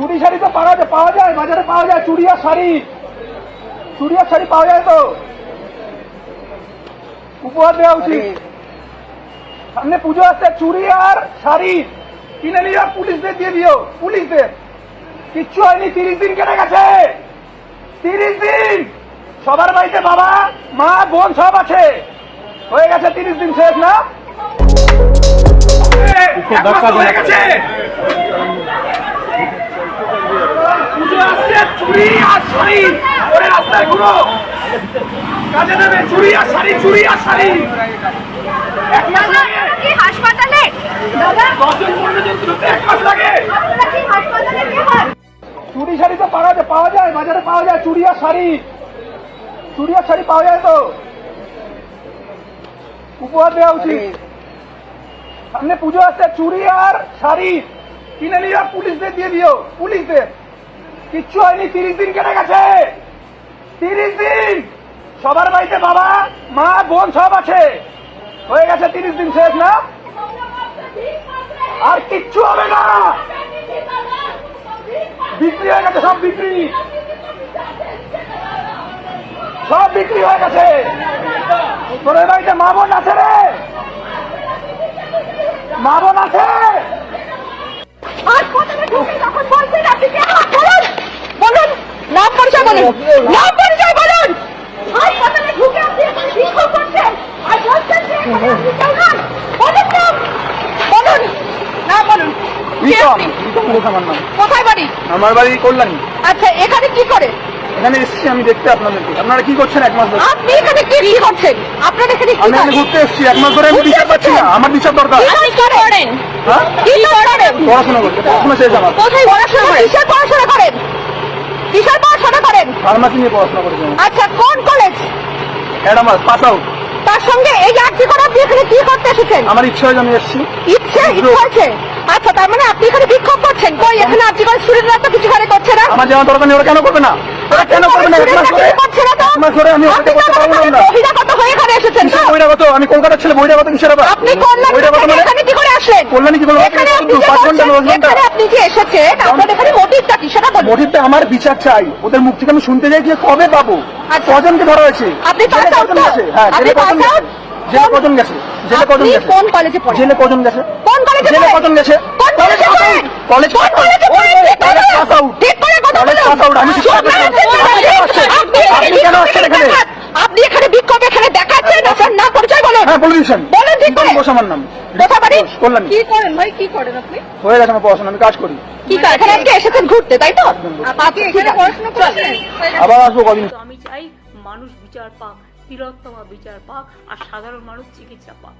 চুড়ি শাড়ি তো পাওয়া যায় পাওয়া যায় বাজারে পাওয়া যায় চুড়ি আর শাড়ি। চুড়ি আর শাড়ি পাওয়া যায় তো? উপহার দেওয়া উচিত। সামনে পুজো আসছে চুড়ি আর শাড়ি। কিনে নিও আর পুলিশদের দিয়ে দিও পুলিশদের। কিচ্ছু হয়নি তিরিশ দিন কেটে গেছে। তিরিশ দিন! সবার বাড়িতে বাবা মা বোন সব আছে। হয়ে গেছে তিরিশ দিন শেষ না? হয়ে গেছে। চুড়ি আর শাড়ি। ওরে রাস্তায় ঘুরো। কাজে নেবে চুড়ি আর শাড়ি চুড়ি আর শাড়ি। এক মাস লাগে। কি হাসপাতালে? দাদা? দশজন পনেরো জন ঢুকতে এক মাস লাগে। হাসপাতালে কি হয়? চুড়ি শাড়ি তো পাওয়া যায় পাওয়া যায় বাজারে পাওয়া যায় চুড়ি আর শাড়ি। চুড়ি আর শাড়ি পাওয়া যায় তো। উপহার দেওয়া উচিত। সামনে পুজো আসছে চুড়ি আর শাড়ি। কিনে নিয়ে আর পুলিশদের দিয়ে দিও পুলিশদের। কিচ্ছু হয়নি, তিরিশ দিন কেটে গেছে। তিরিশ দিন। সবার বাড়িতে বাবা, মা, বোন সব আছে। হয়ে গেছে তিরিশ দিন শেষ না? আর কিচ্ছু হবে না। বিক্রি হয়ে গেছে, সব বিক্রি। সব বিক্রি হয়ে গেছে। তোর বাড়িতে মা, বোন আছে রে। মা, বোন আছে। হাসপাতালে ঢুকে তখন বলছেন আপনি কে বলুন বলুন নাম পরিচয় বলুন। নাম পরিচয় বলুন। হাসপাতালে ঢুকে আপনি এখানে বিক্ষোভ করছেন আর বলছেন যে এখানে আপনি কেউ নন। বলুন নাম। বলুন। না বলুন। কে রিতম আপনি? রিতম ঘোষ আমার নাম। কোথায় বাড়ি? আমার বাড়ি কল্যাণী। আচ্ছা এখানে কি করে? এখানে এসেছি আমি দেখতে আপনাদেরকে। আপনারা কি করছেন এক মাস ধরে? আপনি এখানে কি কি করছেন? আপনার এখানে কি আমি ঘুরতে এসেছি। এক মাস ধরে আমি বিচার পাচ্ছি না। আমার বিচার দরকার। আপনি কি করেন? হ্যাঁ? কি করেন? পড়াশোনা করতে পড়াশোনা শেষ আমার। কোথায় পড়াশোনা করেন? কিসের পড়াশোনা করেন? কিসের পড়াশোনা করেন? ফার্মাসি নিয়ে পড়াশোনা করেছি আমি। আচ্ছা কোন কলেজ অ্যাডামাস পাস আউট তার সঙ্গে এই যে আর্জি করে আপনি এখানে কি করতে এসেছেন? আমার ইচ্ছা হয়ে আমি এসেছি। ইচ্ছে আচ্ছা তার মানে আপনি এখানে বিক্ষোভ করছেন? কই এখানে আর্জি করে স্টুডেন্টরা তো কিছু করে করছে না। আমার জানা দরকার নেই ওরা কেন করবে না? ওরা কেন করবে না? করছে না তো? মাস আমি ওটা করতে পারব না। বহিরাগত হয়ে এখানে এসেছেন বহিরাগত? আমি কলকাতার ছেলে বহিরাগত কিসের আবার? আপনি কল্যাণ বহিরাগত মানে? এখানে কি করে আসলেন? এখানে আপনি যে। এখানে আপনি যে এসেছেন আপনার এখানে মোটিভটা কি সেটা বলুন মোটিভটা আমার বিচার চাই ওদের মুখ থেকে আমি শুনতে চাই যে কবে পাবো আচ্ছা। কজনকে ধরা হয়েছে আপনি pass out কজন তো? গেছে হ্যাঁ আপনি জেলে কজন pass গেছে জেলে কোন- কজন গেছে জেলে কজন আপনি গেছে কোন কলেজে পড়েন জেলে কজন গেছে কোন কলেজে জেলে পড়েন? কজন গেছে কোন কলেজে পড়েন? কলেজ কোন কলেজে পড়েন? ঠিক করে পাস আউট ঠিক করে কথা কলেজ বলুন। pass out, আমি শিক্ষা আপনারা পেলাম। আপনি এখানে আপনি কেন বিক্ষোভ আসছেন এখানে এখানে? দেখান। আপনি এখানে বিক্ষোভ এখানে দেখাচ্ছেন আপনার নাম পরিচয় বলুন হ্যাঁ বলে দিচ্ছেন বলেন ঠিক করে। বস আমার নাম কি করেন ভাই? কি করেন আপনি? হয়ে গেছে আমার পড়াশোনা আমি কাজ করি। কি কাজ? এখানে আজকে এসেছেন ঘুরতে তাই তো? আপনি এখানে পড়াশোনা করছেন? আবার আসব কদিন। আমি চাই মানুষ বিচার পাক তিলোত্তমা বিচার পাক আর সাধারণ মানুষ চিকিৎসা পাক।